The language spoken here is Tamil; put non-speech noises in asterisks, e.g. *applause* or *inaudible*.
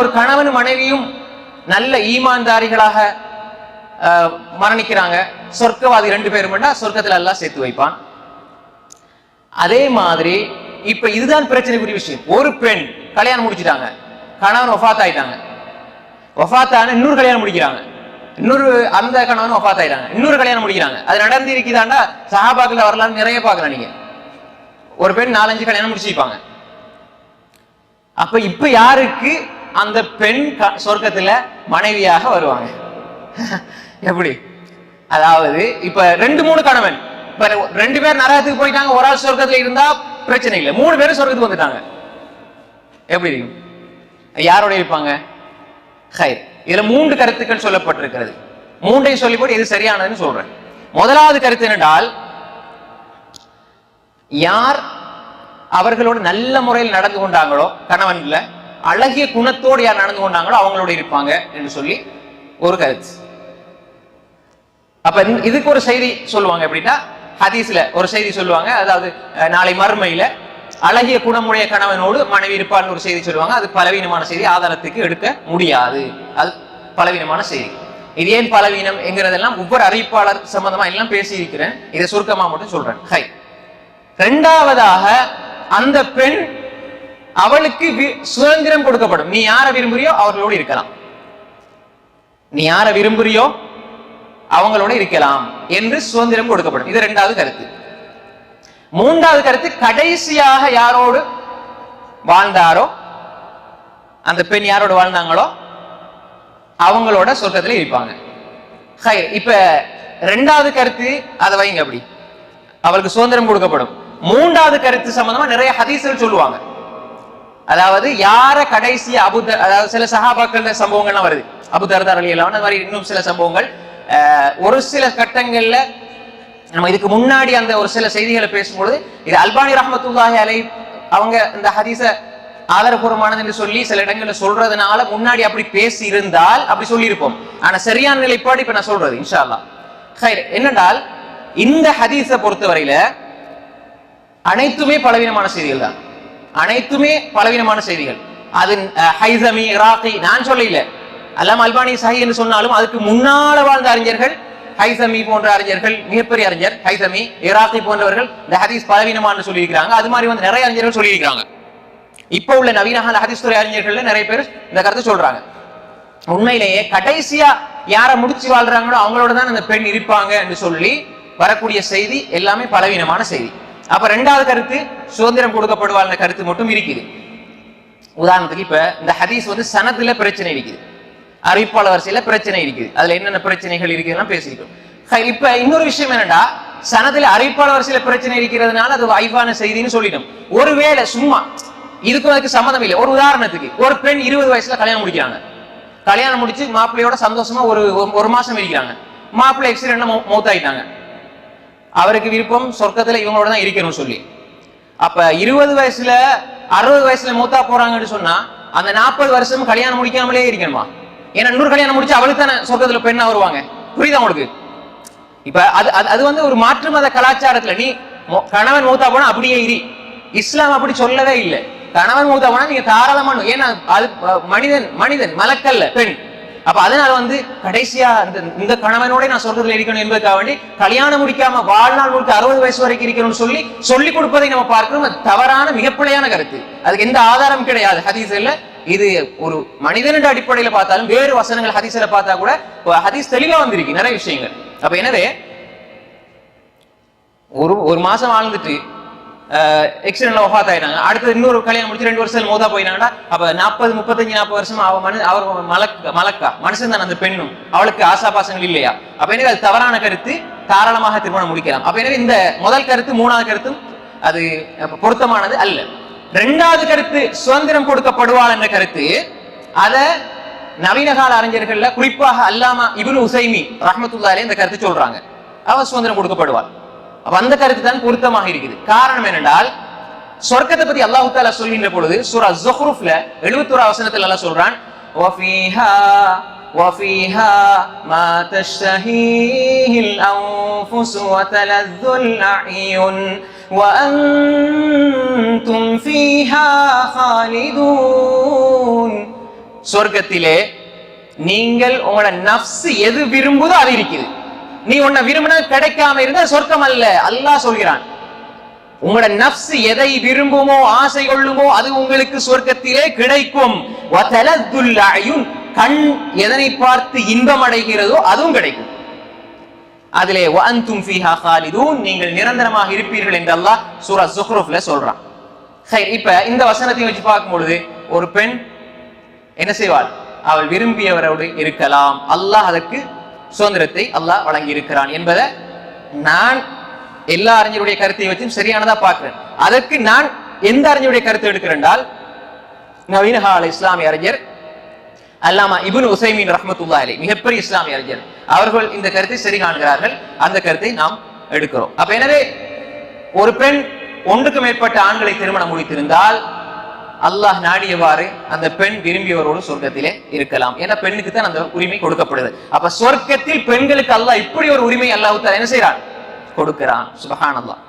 ஒரு கணவன் மனைவியும் நல்ல ஈமான்தாரிகளாக மரணிக்கிறாங்க. சொர்க்கவாதி ரெண்டு பேரும் சொர்க்கத்தில் எல்லாம் சேர்த்து வைப்பான். அதே மாதிரி இப்ப இதுதான் பிரச்சனைக்குரிய விஷயம். ஒரு பெண் கல்யாணம் முடிச்சிட்டாங்க. கணவன் ஒஃபாத் ஆயிட்டாங்க ஒஃபாத்தான இன்னொரு கல்யாணம் முடிக்கிறாங்க. இன்னொரு அந்த கணவன் ஒஃபாத் ஆயிட்டாங்க இன்னொரு கல்யாணம் முடிக்கிறாங்க. அது நடந்து இருக்குதாண்டா? சஹாபாக்கள் வரலாறு நிறைய பார்க்கலாம் நீங்க. ஒரு பெண் நாலஞ்சு கல்யாணம் முடிச்சிருப்பாங்க. அப்ப இப்ப யாருக்கு அந்த பெண் சொர்க்கத்துல மனைவியாக வருவாங்க. *laughs* எப்படி? அதாவது இப்ப ரெண்டு மூணு கணவன். இப்ப ரெண்டு பேர் நரகத்துக்கு போயிட்டாங்க ஒரு ஆள் சொர்க்கத்துல இருந்தா பிரச்சனை இல்லை. மூணு பேரும் சொர்க்கத்துக்கு வந்துட்டாங்க. எப்படி இருக்கும் யாரோட இருப்பாங்க? ஹைர். இதுல மூன்று கருத்துக்கள் சொல்லப்பட்டிருக்கிறது. மூன்றையும் சொல்லி போட்டு எது சரியானதுன்னு சொல்றேன். முதலாவது கருத்து என்னென்றால் யார் அவர்களோட நல்ல முறையில் நடந்து கொண்டாங்களோ கணவன்ல அழகிய குணத்தோடு யார் நடந்து கொண்டாங்களோ அவங்களோட இருப்பாங்க என்று சொல்லி ஒரு கருத்து. அப்ப இதுக்கு ஒரு செய்தி சொல்லுவாங்க எப்படின்னா ஹதீஸ்ல ஒரு செய்தி சொல்லுவாங்க அதாவது நாளை மறுமையில அழகிய குணமுடைய கணவனோடு மனைவி இருப்பார்னு ஒரு செய்தி சொல்லுவாங்க அது பலவீனமான செய்தி ஆதாரத்துக்கு எடுக்க முடியாது. அது பலவீனமான செய்தி. இது ஏன் பலவீனம் என்கிறதெல்லாம் ஒவ்வொரு அறிவிப்பாளர் சம்பந்தமா எல்லாம் பேசி இருக்கிறேன் இதை சுருக்கமா மட்டும் சொல்றேன். ஹை. ரெண்டாவதாக அந்த பெண் அவளுக்கு வி- சுதந்திரம் கொடுக்கப்படும். நீ யாரை விரும்புறியோ அவர்களோடு இருக்கலாம். நீ யாரை விரும்புறியோ அவங்களோட இருக்கலாம் என்று சுதந்திரம் கொடுக்கப்படும். இது ரெண்டாவது கருத்து. மூன்றாவது கருத்து கடைசியாக யாரோடு வாழ்ந்தாரோ அந்த பெண் யாரோடு வாழ்ந்தாங்களோ அவங்களோட சொர்க்கத்துல இருப்பாங்க. ஹை இப்ப ரெண்டாவது கருத்து அதை வைங்க அப்படி. அவளுக்கு சுதந்திரம் கொடுக்கப்படும். மூன்றாவது கருத்து சம்பந்தமா நிறைய ஹதீஸ்கள் சொல்லுவாங்க. அதாவது யார கடைசி அபுத அதாவது சில சஹாபாக்கள் சம்பவங்கள்லாம் வருது. அபு தர்தார் அந்த மாதிரி இன்னும் சில சம்பவங்கள். அஹ், ஒரு சில கட்டங்கள்ல நம்ம இதுக்கு முன்னாடி அந்த ஒரு சில செய்திகளை பேசும்பொழுது இது அல்பானி ரஹமத்துல்லாஹி அலை அவங்க இந்த ஹதீஸ ஆதாரபூர்வமானது என்று சொல்லி சில இடங்கள்ல சொல்றதுனால முன்னாடி அப்படி பேசி இருந்தால் அப்படி சொல்லியிருப்போம். ஆனா சரியான நிலைப்பாடு இப்ப நான் சொல்றது இன்ஷா அல்லாஹ் என்னென்றால் இந்த ஹதீஸை பொறுத்தவரையில அனைத்துமே பலவீனமான செய்திகள் தான். அனைத்துமே பலவீனமான செய்திகள். அது அஹ், ஹைசமி இராக்கி நான் சொல்லல. அல்லாம அல்பானி சஹி என்று சொன்னாலும் அதுக்கு முன்னால வாழ்ந்த அறிஞர்கள் ஹைசமி போன்ற அறிஞர்கள் மிகப்பெரிய அறிஞர் ஹைசமி இராக்கி போன்றவர்கள் இந்த ஹதீஸ் பலவீனமானு சொல்லியிருக்கிறாங்க. அது மாதிரி வந்து நிறைய அறிஞர்கள் சொல்லியிருக்கிறாங்க. இப்போ உள்ள நவீன ஹதீஸ் துறை அறிஞர்கள் நிறைய பேர் இந்த கருத்தை சொல்றாங்க. உண்மையிலேயே கடைசியா யாரை முடிச்சு வாழ்றாங்களோ அவங்களோட தான் அந்த பெண் இருப்பாங்க என்று சொல்லி வரக்கூடிய செய்தி எல்லாமே பலவீனமான செய்தி. அப்ப ரெண்டாவது கருத்து சுதந்திரம் கொடுக்கப்படுவாள் கருத்து மட்டும் இருக்குது. உதாரணத்துக்கு இப்ப இந்த ஹதீஸ் வந்து சனத்துல பிரச்சனை இருக்குது. அறிவிப்பாளர் வரிசையில பிரச்சனை இருக்குது. அதுல என்னென்ன பிரச்சனைகள் இருக்குதுலாம் பேசிக்கிறோம் இப்ப இன்னொரு விஷயம் என்னன்னா சனத்துல அறிவிப்பாளர் வரிசையில பிரச்சனை இருக்கிறதுனால அது வாய்ப்பான செய்தின்னு சொல்லிடும் ஒருவேளை சும்மா இதுக்கும் அதுக்கு சம்மதம் இல்லை. ஒரு உதாரணத்துக்கு ஒரு பெண் இருபது வயசுல கல்யாணம் முடிக்கிறாங்க. கல்யாணம் முடிச்சு மாப்பிள்ளையோட சந்தோஷமா ஒரு ஒரு- ஒரு மாசம் இருக்கிறாங்க. மாப்பிள்ளை எக்ஸிடென்ட்ல மௌத்தாயிட்டாங்க. அவருக்கு விருப்பம் சொர்க்கத்துல இவங்களோட தான் இருக்கணும் சொல்லி. அப்ப இருபது வயசுல அறுபது வயசுல மூத்தா போறாங்கன்னு சொன்னா அந்த நாற்பது வருஷம் கல்யாணம் முடிக்காமலே இருக்கணுமா? ஏன்னா இன்னொரு கல்யாணம் முடிச்சு அவளுக்கு தானே சொர்க்கத்துல பெண்ணா வருவாங்க. புரியுதா உங்களுக்கு? இப்ப அது அது- அது வந்து ஒரு மாற்று மத கலாச்சாரத்துல நீ கணவன் மூத்தா போனா அப்படியே இரு. இஸ்லாம் அப்படி சொல்லவே இல்லை. கணவன் மூத்தா போனா நீங்க தாராளமான ஏன்னா அது மனிதன் மனிதன் மலக்கல்ல பெண். அப்ப அதனால வந்து கடைசியா இந்த இந்த கணவனோட நான் சொல்றதுல இருக்கணும் என்பதற்காக வேண்டி கல்யாணம் முடிக்காம வாழ்நாள் முழுக்க அறுபது வயசு வரைக்கும் இருக்கணும்னு சொல்லி சொல்லி கொடுப்பதை நம்ம பார்க்கிறோம் அது தவறான மிகப்பிழையான கருத்து. அதுக்கு எந்த ஆதாரம் கிடையாது. ஹதீஸ்ல இது ஒரு மனிதனின் அடிப்படையில பார்த்தாலும் வேறு வசனங்கள் ஹதீஸ்ல பார்த்தா கூட ஹதீஸ் தெளிவா வந்திருக்கு. நிறைய விஷயங்கள். அப்ப எனவே ஒரு ஒரு மாசம் வாழ்ந்துட்டு எக்ஸிடென்ட்ல ஒஃபாத் ஆயிட்டாங்க. அடுத்து இன்னொரு கல்யாணம் முடிச்சு ரெண்டு வருஷம் மோதா போயிட்டாங்கன்னா அப்ப நாற்பது முப்பத்தஞ்சு நாற்பது வருஷம் அவ மனு அவர் மலக்க மலக்கா மனுஷன் தான் அந்த பெண்ணும். அவளுக்கு ஆசாபாசங்கள் இல்லையா? அப்ப எனக்கு அது தவறான கருத்து. தாராளமாக திருமணம் முடிக்கலாம். அப்ப எனவே இந்த முதல் கருத்து மூணாவது கருத்தும் அது பொருத்தமானது அல்ல. ரெண்டாவது கருத்து சுதந்திரம் கொடுக்கப்படுவாள் என்ற கருத்து. அத நவீன கால அறிஞர்கள்ல குறிப்பாக அல்லாமா இபுல் உசைமி ரஹமத்துல்லாலே இந்த கருத்து சொல்றாங்க. அவ சுதந்திரம் கொடுக்கப்படுவாள். அப்ப அந்த கருத்து தான் பொருத்தமாக இருக்குது காரணம் என்னென்றால் சொர்க்கத்தை பத்தி அல்லாஹு தாலா சொல்கின்ற பொழுது சூரா ஜுஹ்ருஃப்ல 71 வசனத்துல அல்லாஹ் சொல்றான் وفيها وفيها ما تشتهيه الأنفس وتلذ الأعين وأنتم فيها خالدون சொர்க்கத்திலே நீங்கள் உங்களோட நஃப்ஸ் எது விரும்புதோ அது இருக்குது நீ உன்னை விரும்பினா கிடைக்காம இருந்தா சொர்க்கம் அல்ல. அல்லாஹ் சொல்கிறான். உங்களோட நப்ஸ் எதை விரும்புமோ ஆசை கொள்ளுமோ அது உங்களுக்கு சொர்க்கத்திலே கிடைக்கும். கண் எதனை பார்த்து இன்பம் அடைகிறதோ அதுவும் கிடைக்கும். அதிலே வஅன்தும் ஃபீஹா காலிதூன் நீங்கள் நிரந்தரமாக இருப்பீர்கள் என்று அல்லாஹ் சூரா ஜுஹ்ருஃப்ல சொல்றான். சரி இப்ப இந்த வசனத்தை வச்சு பார்க்கும் பொழுது ஒரு பெண் என்ன செய்வாள்? அவள் விரும்பியவரோடு இருக்கலாம். அல்லாஹ் அதற்கு சுதந்திரத்தை அல்லாஹ் வழங்கி இருக்கிறான் என்பதை நான் எல்லா அறிஞருடைய கருத்தை வச்சும் சரியானதா பார்க்கிறேன். அதற்கு நான் எந்த அறிஞருடைய கருத்து எடுக்கிறேன் நவீனஹா நவீன இஸ்லாமிய அறிஞர் அல்லாமா இபுன் உசைமீன் ரஹ்மத்துல்லா அலை மிகப்பெரிய இஸ்லாமிய அறிஞர். அவர்கள் இந்த கருத்தை சரி காண்கிறார்கள். அந்த கருத்தை நாம் எடுக்கிறோம். அப்ப எனவே ஒரு பெண் ஒன்றுக்கு மேற்பட்ட ஆண்களை திருமணம் முடித்திருந்தால் அல்லாஹ் நாடியவாறு அந்த பெண் விரும்பியவரோடு சொர்க்கத்திலே இருக்கலாம். ஏன்னா பெண்ணுக்கு தான் அந்த உரிமை கொடுக்கப்படுது. அப்ப சொர்க்கத்தில் பெண்களுக்கு அல்லாஹ் இப்படி ஒரு உரிமை அல்லாஹ் என்ன செய்யறான் கொடுக்கிறான். சுபஹானல்லாஹ்.